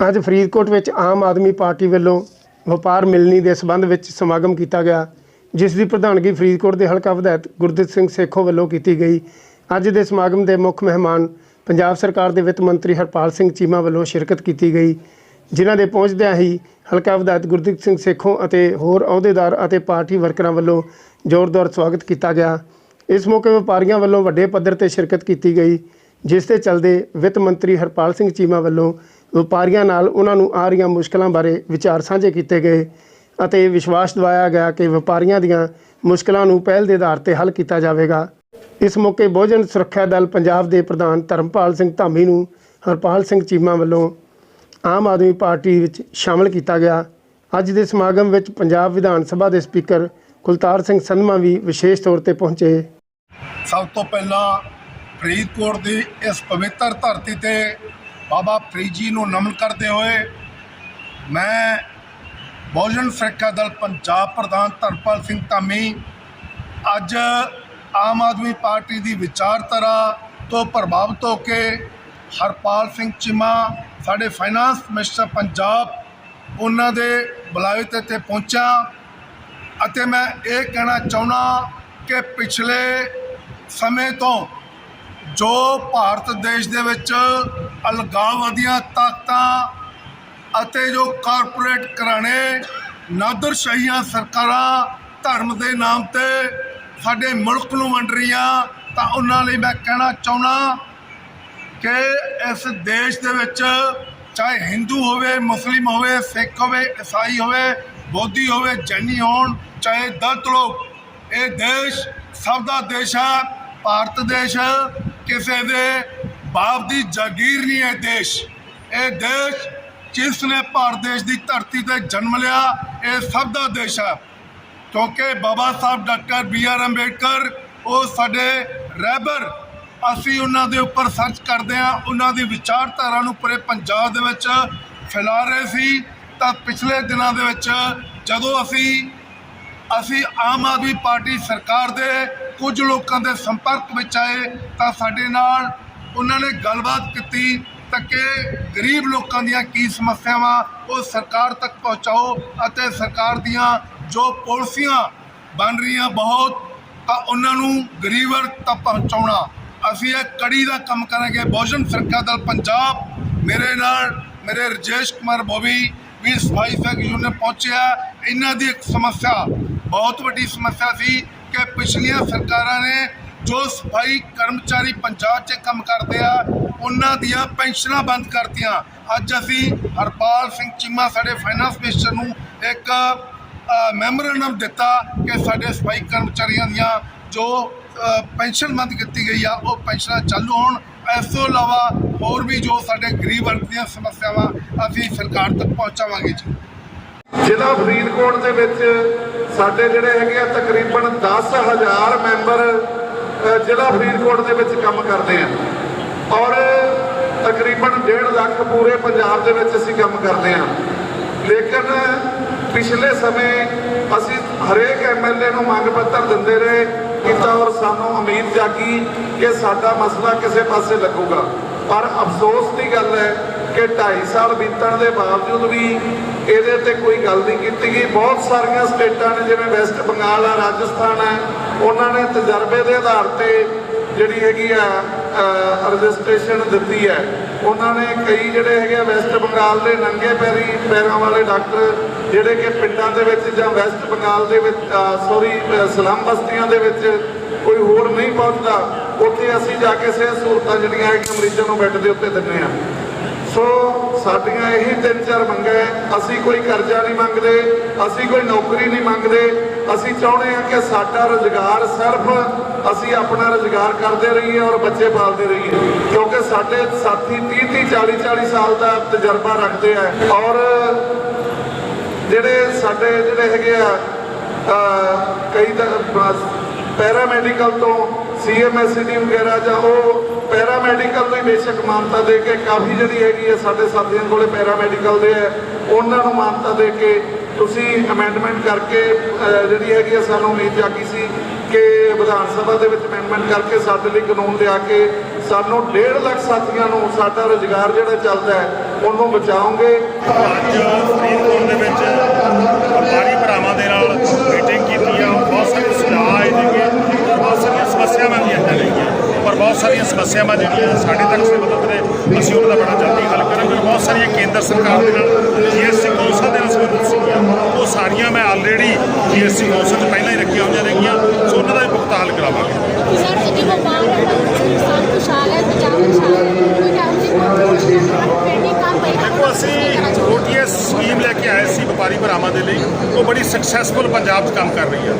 ਅੱਜ ਫਰੀਦਕੋਟ ਵਿੱਚ ਆਮ ਆਦਮੀ ਪਾਰਟੀ ਵੱਲੋਂ ਵਪਾਰ ਮਿਲਣੀ ਦੇ ਸਬੰਧ ਵਿੱਚ ਸਮਾਗਮ ਕੀਤਾ ਗਿਆ, ਜਿਸ ਦੀ ਪ੍ਰਧਾਨਗੀ ਫਰੀਦਕੋਟ ਦੇ ਹਲਕਾ ਵਿਧਾਇਕ ਗੁਰਦਿੱਤ ਸਿੰਘ ਸੇਖੋ ਵੱਲੋਂ ਕੀਤੀ ਗਈ। ਅੱਜ ਦੇ ਸਮਾਗਮ ਦੇ ਮੁੱਖ ਮਹਿਮਾਨ ਪੰਜਾਬ ਸਰਕਾਰ ਦੇ ਵਿੱਤ ਮੰਤਰੀ ਹਰਪਾਲ ਸਿੰਘ ਚੀਮਾ ਵੱਲੋਂ ਸ਼ਿਰਕਤ ਕੀਤੀ ਗਈ, ਜਿਨ੍ਹਾਂ ਦੇ ਪਹੁੰਚਦਿਆਂ ਹੀ ਹਲਕਾ ਵਿਧਾਇਕ ਗੁਰਦਿੱਤ ਸਿੰਘ ਸੇਖੋ ਅਤੇ ਹੋਰ ਅਹੁਦੇਦਾਰ ਅਤੇ ਪਾਰਟੀ ਵਰਕਰਾਂ ਵੱਲੋਂ ਜ਼ੋਰਦਾਰ ਸਵਾਗਤ ਕੀਤਾ ਗਿਆ। ਇਸ ਮੌਕੇ ਵਪਾਰੀਆਂ ਵੱਲੋਂ ਵੱਡੇ ਪੱਧਰ ਤੇ ਸ਼ਿਰਕਤ ਕੀਤੀ ਗਈ, ਜਿਸ ਦੇ ਚਲਦੇ ਵਿੱਤ ਮੰਤਰੀ ਹਰਪਾਲ ਸਿੰਘ ਚੀਮਾ ਵੱਲੋਂ ਵਪਾਰੀਆਂ ਨਾਲ ਉਹਨਾਂ ਨੂੰ ਆ ਰਹੀਆਂ ਮੁਸ਼ਕਲਾਂ ਬਾਰੇ ਵਿਚਾਰ ਸਾਂਝੇ ਕੀਤੇ ਗਏ ਅਤੇ ਵਿਸ਼ਵਾਸ ਦਿਵਾਇਆ ਗਿਆ ਕਿ ਵਪਾਰੀਆਂ ਦੀਆਂ ਮੁਸ਼ਕਲਾਂ ਨੂੰ ਪਹਿਲ ਦੇ ਆਧਾਰ ਤੇ ਹੱਲ ਕੀਤਾ ਜਾਵੇਗਾ। ਇਸ ਮੌਕੇ ਬਹੁਜਨ ਸੁਰੱਖਿਆ ਦਲ ਪੰਜਾਬ ਦੇ ਪ੍ਰਧਾਨ ਧਰਮਪਾਲ ਸਿੰਘ ਧਾਮੀ ਨੂੰ ਹਰਪਾਲ ਸਿੰਘ ਚੀਮਾ ਵੱਲੋਂ ਆਮ ਆਦਮੀ ਪਾਰਟੀ ਵਿੱਚ ਸ਼ਾਮਲ ਕੀਤਾ ਗਿਆ। ਅੱਜ ਦੇ ਸਮਾਗਮ ਵਿੱਚ ਪੰਜਾਬ ਵਿਧਾਨ ਸਭਾ ਦੇ ਸਪੀਕਰ ਕੁਲਤਾਰ ਸਿੰਘ ਸੰਧਮਾ ਵੀ ਵਿਸ਼ੇਸ਼ ਤੌਰ ਤੇ ਪਹੁੰਚੇ। ਸਭ ਤੋਂ ਪਹਿਲਾਂ ਫਰੀਦਕੋਟ ਦੀ ਇਸ ਪਵਿੱਤਰ ਧਰਤੀ ਤੇ ਬਾਬਾ ਫਰੀਦ ਜੀ ਨੂੰ ਨਮਨ ਕਰਦੇ ਹੋਏ ਮੈਂ ਬਹੁਜਨ ਸੁਰੱਖਿਆ ਦਲ ਪੰਜਾਬ ਪ੍ਰਧਾਨ ਧਰਮਪਾਲ ਸਿੰਘ ਧਾਮੀ ਅੱਜ ਆਮ ਆਦਮੀ ਪਾਰਟੀ ਦੀ ਵਿਚਾਰਧਾਰਾ ਤੋਂ ਪ੍ਰਭਾਵਿਤ ਹੋ ਕੇ ਹਰਪਾਲ ਸਿੰਘ ਚੀਮਾ, ਸਾਡੇ ਫਾਈਨਾਂਸ ਮਿਨਿਸਟਰ ਪੰਜਾਬ ਉਹਨਾਂ ਦੇ ਬੁਲਾਵੇ ਤੇ ਇੱਥੇ ਪਹੁੰਚਾ ਅਤੇ ਮੈਂ ਇਹ ਕਹਿਣਾ ਚਾਹੁੰਦਾ ਕਿ ਪਿਛਲੇ ਸਮੇਂ ਤੋਂ ਜੋ ਭਾਰਤ ਦੇਸ਼ ਦੇ ਵਿੱਚ ਅਲਗਾਵਦੀਆਂ ਤਾਕਤਾਂ ਅਤੇ ਜੋ ਕਾਰਪੋਰੇਟ ਘਰਾਣੇ, ਨਾਦਰਸ਼ਾਹੀਆਂ ਸਰਕਾਰਾਂ ਧਰਮ ਦੇ ਨਾਮ ਤੇ ਸਾਡੇ ਮੁਲਕ ਨੂੰ ਵੰਡ ਰਹੀਆਂ, ਤਾਂ ਉਹਨਾਂ ਲਈ ਮੈਂ ਕਹਿਣਾ ਚਾਹੁੰਦਾ ਕਿ ਇਸ ਦੇਸ਼ ਦੇ ਵਿੱਚ ਚਾਹੇ ਹਿੰਦੂ ਹੋਵੇ, ਮੁਸਲਿਮ ਹੋਵੇ, ਸਿੱਖ ਹੋਵੇ ਈਸਾਈ ਹੋਵੇ ਬੋਧੀ ਹੋਵੇ ਜੈਨੀ ਹੋਣ, ਚਾਹੇ ਦਲਤ ਲੋਕ। ਇਹ ਦੇਸ਼ ਸਭ ਦਾ ਦੇਸ਼ ਹੈ, ਭਾਰਤ ਦੇਸ਼ ਕਿਸੇ ਦੇ ਬਾਪ ਦੀ ਜਾਗੀਰ ਨਹੀਂ ਹੈ ਦੇਸ਼। ਇਹ ਦੇਸ਼ ਜਿਸ ਨੇ ਭਾਰਤ ਦੇਸ਼ ਦੀ ਧਰਤੀ ਤੇ ਜਨਮ ਲਿਆ, ਇਹ ਸਭ ਦਾ ਦੇਸ਼ ਹੈ। ਕਿਉਂਕਿ Baba Saheb doctor B R Ambedkar, ਉਹ ਸਾਡੇ ਰਹਿਬਰ। ਅਸੀਂ ਉਹਨਾਂ ਦੇ ਉੱਪਰ ਸਰਚ ਕਰਦੇ ਹਾਂ, ਉਹਨਾਂ ਦੀ ਵਿਚਾਰਧਾਰਾ ਨੂੰ ਪੂਰੇ ਪੰਜਾਬ ਦੇ ਵਿੱਚ ਫੈਲਾ ਰਹੇ ਸੀ। ਤਾਂ ਪਿਛਲੇ ਦਿਨਾਂ ਦੇ ਵਿੱਚ ਜਦੋਂ ਅਸੀਂ ਅਸੀਂ ਆਮ ਆਦਮੀ ਪਾਰਟੀ ਸਰਕਾਰ ਦੇ ਕੁਝ ਲੋਕਾਂ ਦੇ ਸੰਪਰਕ ਵਿੱਚ ਆਏ, ਤਾਂ ਸਾਡੇ ਨਾਲ ਉਹਨਾਂ ਨੇ ਗੱਲਬਾਤ ਕੀਤੀ ਤਾਂ ਕਿ ਗਰੀਬ ਲੋਕਾਂ ਦੀਆਂ ਕੀ ਸਮੱਸਿਆਵਾਂ ਉਹ ਸਰਕਾਰ ਤੱਕ ਪਹੁੰਚਾਓ ਅਤੇ ਸਰਕਾਰ ਦੀਆਂ ਜੋ ਪੋਲਸੀਆਂ ਬਣ ਰਹੀਆਂ ਬਹੁਤ, ਤਾਂ ਉਹਨਾਂ ਨੂੰ ਗਰੀਬਰ ਤੱਕ ਪਹੁੰਚਾਉਣਾ। ਅਸੀਂ ਇਹ ਕੜੀ ਦਾ ਕੰਮ ਕਰਾਂਗੇ। ਬਹੁਜਨ ਸਰਕਾਰ ਦਲ ਪੰਜਾਬ, ਮੇਰੇ ਨਾਲ ਮੇਰੇ ਰਜੇਸ਼ ਕੁਮਾਰ ਬੋਬੀ ਵੀ ਸਫ਼ਾਈ ਤੱਕ ਯੂਨੀਅਨ ਪਹੁੰਚਿਆ। ਇਹਨਾਂ ਦੀ ਇੱਕ ਸਮੱਸਿਆ, ਬਹੁਤ ਵੱਡੀ ਸਮੱਸਿਆ ਸੀ ਕਿ ਪਿਛਲੀਆਂ ਸਰਕਾਰਾਂ ਨੇ ਜੋ ਸਫ਼ਾਈ ਕਰਮਚਾਰੀ ਪੰਜਾਬ 'ਚ ਕੰਮ ਕਰਦੇ ਆ, ਉਹਨਾਂ ਦੀਆਂ ਪੈਨਸ਼ਨਾਂ ਬੰਦ ਕਰਤੀਆਂ। ਅੱਜ ਅਸੀਂ ਹਰਪਾਲ ਸਿੰਘ ਚੀਮਾ ਸਾਡੇ ਫਾਈਨਾਂਸ ਮਿਨਿਸਟਰ ਨੂੰ ਇੱਕ ਮੈਮੋਰੰਡਮ ਦਿੱਤਾ ਕਿ ਸਾਡੇ ਸਫ਼ਾਈ ਕਰਮਚਾਰੀਆਂ ਦੀਆਂ ਜੋ ਪੈਨਸ਼ਨ ਬੰਦ ਕੀਤੀ ਗਈ ਆ, ਉਹ ਪੈਨਸ਼ਨਾਂ ਚਾਲੂ ਹੋਣ। ਇਸ ਤੋਂ ਇਲਾਵਾ ਹੋਰ ਵੀ ਜੋ ਸਾਡੇ ਗਰੀਬ ਵਰਗ ਦੀਆਂ ਸਮੱਸਿਆਵਾਂ ਅਸੀਂ ਸਰਕਾਰ ਤੱਕ ਪਹੁੰਚਾਵਾਂਗੇ ਜੀ। ਜ਼ਿਲ੍ਹਾ ਫਰੀਦਕੋਟ ਦੇ ਵਿੱਚ ਸਾਡੇ ਜਿਹੜੇ ਹੈਗੇ ਆ ਤਕਰੀਬਨ 10000 ਮੈਂਬਰ ਜ਼ਿਲ੍ਹਾ ਫਰੀਦਕੋਟ ਦੇ ਵਿੱਚ ਕੰਮ ਕਰਦੇ ਆ। ਔਰ ਤਕਰੀਬਨ 1.5 ਲੱਖ ਪੂਰੇ ਪੰਜਾਬ ਦੇ ਵਿੱਚ ਅਸੀਂ ਕੰਮ ਕਰਦੇ ਆ। ਲੇਕਿਨ ਪਿਛਲੇ ਸਮੇਂ ਅਸੀਂ ਹਰੇਕ ਐਮਐਲਏ ਨੂੰ ਮੰਗ ਪੱਤਰ ਦਿੰਦੇ ਰਹੇ, ਕੀਤਾ ਔਰ ਸਾਨੂੰ ਉਮੀਦ ਜਾਗੀ ਕਿ ਸਾਡਾ ਮਸਲਾ ਕਿਸੇ ਪਾਸੇ ਲੱਗੂਗਾ। ਪਰ ਅਫਸੋਸ ਦੀ ਗੱਲ ਹੈ ਕਿ 2.5 ਸਾਲ ਬੀਤਣ ਦੇ ਬਾਵਜੂਦ ਵੀ ਇਹਦੇ ਤੇ ਕੋਈ ਗੱਲ ਨਹੀਂ ਕੀਤੀ ਗਈ। ਬਹੁਤ ਸਾਰੀਆਂ ਸਟੇਟਾਂ ਨੇ, ਜਿਵੇਂ ਵੈਸਟ ਬੰਗਾਲ ਆ, ਰਾਜਸਥਾਨ ਹੈ ਉਹਨਾਂ ਨੇ ਤਜਰਬੇ ਦੇ ਆਧਾਰ ਤੇ ਜਿਹੜੀ ਹੈਗੀ ਆ ਰਜਿਸਟ੍ਰੇਸ਼ਨ ਦਿੱਤੀ ਹੈ। ਉਹਨਾਂ ਨੇ ਕਈ ਜਿਹੜੇ ਹੈਗੇ ਆ ਵੈਸਟ ਬੰਗਾਲ ਦੇ ਨੰਗੇ ਪੈਰੀ ਪੈਰਾਂ ਵਾਲੇ ਡਾਕਟਰ ਜਿਹੜੇ ਕਿ ਪਿੰਡਾਂ ਦੇ ਵਿੱਚ ਜਾਂ ਵੈਸਟ ਬੰਗਾਲ ਦੇ ਵਿੱਚ ਸੌਰੀ ਸਲਮ ਬਸਤੀਆਂ ਦੇ ਵਿੱਚ ਕੋਈ ਹੋਰ ਨਹੀਂ ਪਹੁੰਚਦਾ, ਉੱਥੇ ਅਸੀਂ ਜਾ ਕੇ ਸਿਹਤ ਸਹੂਲਤਾਂ ਜਿਹੜੀਆਂ ਹੈਗੀਆਂ ਮਰੀਜ਼ਾਂ ਨੂੰ ਬੈੱਡ ਦੇ ਉੱਤੇ ਦਿੰਦੇ ਆ ਸੋ ਸਾਡੀਆਂ ਇਹੀ ਤਿੰਨ ਚਾਰ ਮੰਗਾਂ ਹੈ, ਅਸੀਂ ਕੋਈ ਕਰਜ਼ਾ ਨਹੀਂ ਮੰਗਦੇ, ਅਸੀਂ ਕੋਈ ਨੌਕਰੀ ਨਹੀਂ ਮੰਗਦੇ, ਅਸੀਂ ਚਾਹੁੰਦੇ ਹਾਂ ਕਿ ਸਾਡਾ ਰੁਜ਼ਗਾਰ ਸਿਰਫ ਅਸੀਂ ਆਪਣਾ ਰੁਜ਼ਗਾਰ ਕਰਦੇ ਰਹੀਏ ਔਰ ਬੱਚੇ ਪਾਲਦੇ ਰਹੀਏ। ਕਿਉਂਕਿ ਸਾਡੇ ਸਾਥੀ 30 30 40 40 ਸਾਲ ਦਾ ਤਜਰਬਾ ਰੱਖਦੇ ਆ ਔਰ ਜਿਹੜੇ ਸਾਡੇ ਜਿਹੜੇ ਹੈਗੇ ਆ ਕਈ ਤਾਂ ਪੈਰਾਮੈਡੀਕਲ ਤੋਂ ਸੀਐਮਐਸਸੀਡੀ ਵਗੈਰਾ ਜਾਂ ਉਹ ਪੈਰਾਮੈਡੀਕਲ ਨੂੰ ਹੀ ਬੇਸ਼ੱਕ ਮਾਨਤਾ ਦੇ ਕੇ ਕਾਫੀ ਜਿਹੜੀ ਹੈਗੀ ਹੈ ਸਾਡੇ ਸਾਥੀਆਂ ਕੋਲੇ ਪੈਰਾਮੈਡੀਕਲ ਦੇ ਹੈ ਉਹਨਾਂ ਨੂੰ ਮਾਨਤਾ ਦੇ ਕੇ ਤੁਸੀਂ ਅਮੈਂਡਮੈਂਟ ਕਰਕੇ ਜਿਹੜੀ ਹੈਗੀ ਹੈ ਸਾਨੂੰ ਉਮੀਦ ਜਾਗੀ ਸੀ ਕਿ ਵਿਧਾਨ ਸਭਾ ਦੇ ਵਿੱਚ ਅਮੈਂਡਮੈਂਟ ਕਰਕੇ ਸਾਡੇ ਲਈ ਕਾਨੂੰਨ ਲਿਆ ਕੇ ਸਾਨੂੰ 1.5 ਲੱਖ ਸਾਥੀਆਂ ਨੂੰ ਸਾਡਾ ਰੁਜ਼ਗਾਰ ਜਿਹੜਾ ਚੱਲਦਾ ਹੈ, ਉਹਨੂੰ ਬਚਾਓਗੇ? ਅੱਜ ਫਰੀਦਕੋਟ ਦੇ ਵਿੱਚ ਵਪਾਰੀ ਭਰਾਵਾਂ ਦੇ ਨਾਲ ਮੀਟਿੰਗ ਕੀਤੀ ਆ। ਬਹੁਤ ਸਾਰੇ ਸੁਝਾਅ ਆਏ ਨੇਗੇ ਬਹੁਤ ਸਾਰੀਆਂ ਸਮੱਸਿਆਵਾਂ ਵੀ ਆਈਆਂ ਨੇਗੀਆਂ ਪਰ ਬਹੁਤ ਸਾਰੀਆਂ ਸਮੱਸਿਆਵਾਂ ਜਿਹੜੀਆਂ ਸਾਡੇ ਤੱਕ ਸੀਮਤ ਨੇ, ਅਸੀਂ ਉਹਨਾਂ ਦਾ ਬੜਾ ਜਲਦੀ ਹੱਲ ਕਰਾਂਗੇ। ਬਹੁਤ ਸਾਰੀਆਂ ਕੇਂਦਰ ਸਰਕਾਰ ਦੇ ਨਾਲ ਜੀਐਸਟੀ ਕੌਂਸਲ ਦੇ ਨਾਲ ਸੰਬੰਧਿਤ ਸੀਗੀਆਂ। ਉਹ ਸਾਰੀਆਂ ਮੈਂ ਆਲਰੇਡੀ ਜੀਐਸਟੀ ਕੌਂਸਲ 'ਚ ਪਹਿਲਾਂ ਹੀ ਰੱਖੀਆਂ ਹੋਈਆਂ ਨੇਗੀਆਂ ਸੋ ਉਹਨਾਂ ਦਾ ਵੀ ਪੁਖਤਾ ਹੱਲ ਕਰਾਵਾਂਗੇ सर जो व्यापार किसान खुशहाल है पंजाब खुशहाल है कोई टाइम से पेंडिंग काम पड़ा ਦੇਖੋ ਅਸੀਂ ਓਟੀਐਸ ਸਕੀਮ ਲੈ ਕੇ ਆਏ ਸੀ ਵਪਾਰੀ ਭਰਾਵਾਂ ਦੇ ਲਈ ਉਹ ਬੜੀ ਸਕਸੈਸਫੁਲ ਪੰਜਾਬ 'ਚ ਕੰਮ ਕਰ ਰਹੀ ਹੈ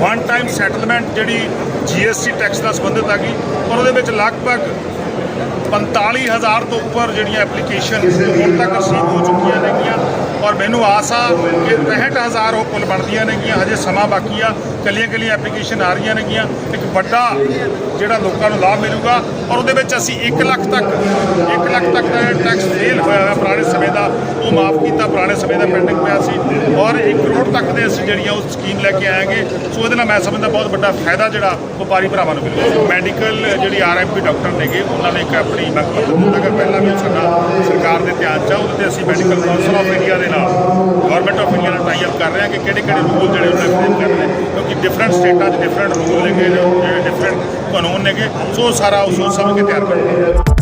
ਵਨ ਟਾਈਮ ਸੈਟਲਮੈਂਟ ਜਿਹੜੀ ਜੀਐਸਟੀ ਟੈਕਸ ਨਾਲ ਸੰਬੰਧਿਤ ਆ ਗਈ ਔਰ ਉਹਦੇ ਵਿੱਚ ਲਗਭਗ 45000 ਤੋਂ ਉੱਪਰ ਜਿਹੜੀਆਂ ਐਪਲੀਕੇਸ਼ਨ ਹੁਣ ਤੱਕ ਰਸੀਵ ਹੋ ਚੁੱਕੀਆਂ ਨੇਗੀਆਂ ਔਰ ਮੈਨੂੰ ਆਸ ਆ ਕਿ 65000 ਉਹ ਪੁਲ ਬਣਦੀਆਂ ਨੇਗੀਆਂ, ਹਜੇ ਸਮਾਂ ਬਾਕੀ ਆ ਕੱਲੀਆਂ ਕੱਲੀਆਂ ਐਪਲੀਕੇਸ਼ਨ ਆ ਰਹੀਆਂ ਨੇਗੀਆਂ। ਇੱਕ ਵੱਡਾ ਜਿਹੜਾ ਲੋਕਾਂ ਨੂੰ ਲਾਭ ਮਿਲੂਗਾ ਔਰ ਉਹਦੇ ਵਿੱਚ ਅਸੀਂ 1 ਲੱਖ ਤੱਕ 1 ਲੱਖ ਤੱਕ ਦਾ ਟੈਕਸ ਫੇਲ ਹੋਇਆ ਹੋਇਆ ਪੁਰਾਣੇ ਸਮੇਂ ਦਾ ਉਹ ਮਾਫ ਕੀਤਾ, ਪੁਰਾਣੇ ਸਮੇਂ ਦਾ ਪੈਂਡਿੰਗ ਪਿਆ ਸੀ ਔਰ 1 ਕਰੋੜ ਤੱਕ ਦੇ ਅਸੀਂ ਜਿਹੜੀਆਂ ਉਹ ਸਕੀਮ ਲੈ ਕੇ ਆਏਗੇ, ਸੋ ਇਹਦੇ ਨਾਲ ਮੈਂ ਸਮਝਦਾ ਬਹੁਤ ਵੱਡਾ ਫਾਇਦਾ ਜਿਹੜਾ ਵਪਾਰੀ ਭਰਾਵਾਂ ਨੂੰ ਮਿਲੂਗਾ ਮੈਡੀਕਲ ਜਿਹੜੀ ਆਰਐਮਪੀ ਡਾਕਟਰ ਨੇਗੇ, ਉਹਨਾਂ ਨੇ ਇੱਕ ਆਪਣੀ ਮੰਗ ਪੱਤਰ ਕਿ ਪਹਿਲਾਂ ਵੀ ਉਹ ਸਾਡਾ ਸਰਕਾਰ ਦੇ ਧਿਆਨ ਚ ਆ, ਉਹਦੇ ਤੇ ਅਸੀਂ ਮੈਡੀਕਲ ਕਾਉਂਸਲ ਆਫ ਇੰਡੀਆ ਦੇ ਨਾਲ ਗਵਰਨਮੈਂਟ ਆਫ ਇੰਡੀਆ ਨਾਲ ਟਾਈ ਅਪ ਕਰ ਰਹੇ ਹਾਂ ਕਿ ਕਿਹੜੇ ਕਿਹੜੇ ਰੂਲ ਜਿਹੜੇ ਉਹਨਾਂ ਨੇ ਕਰਨੇ ਕਿਉਂਕਿ ਡਿਫਰੈਂਟ ਸਟੇਟਾਂ 'ਚ ਡਿਫਰੈਂਟ ਰੂਲ ਨੇਗੇ ਜਿਹੜੇ ਡਿਫਰੈਂਟ ਕਾਨੂੰਨ ਨੇਗੇ, ਸੋ ਸਾਰਾ ਉਹ ਸੋਚ ਸਮਝ ਕੇ ਤਿਆਰ ਕਰਨਾ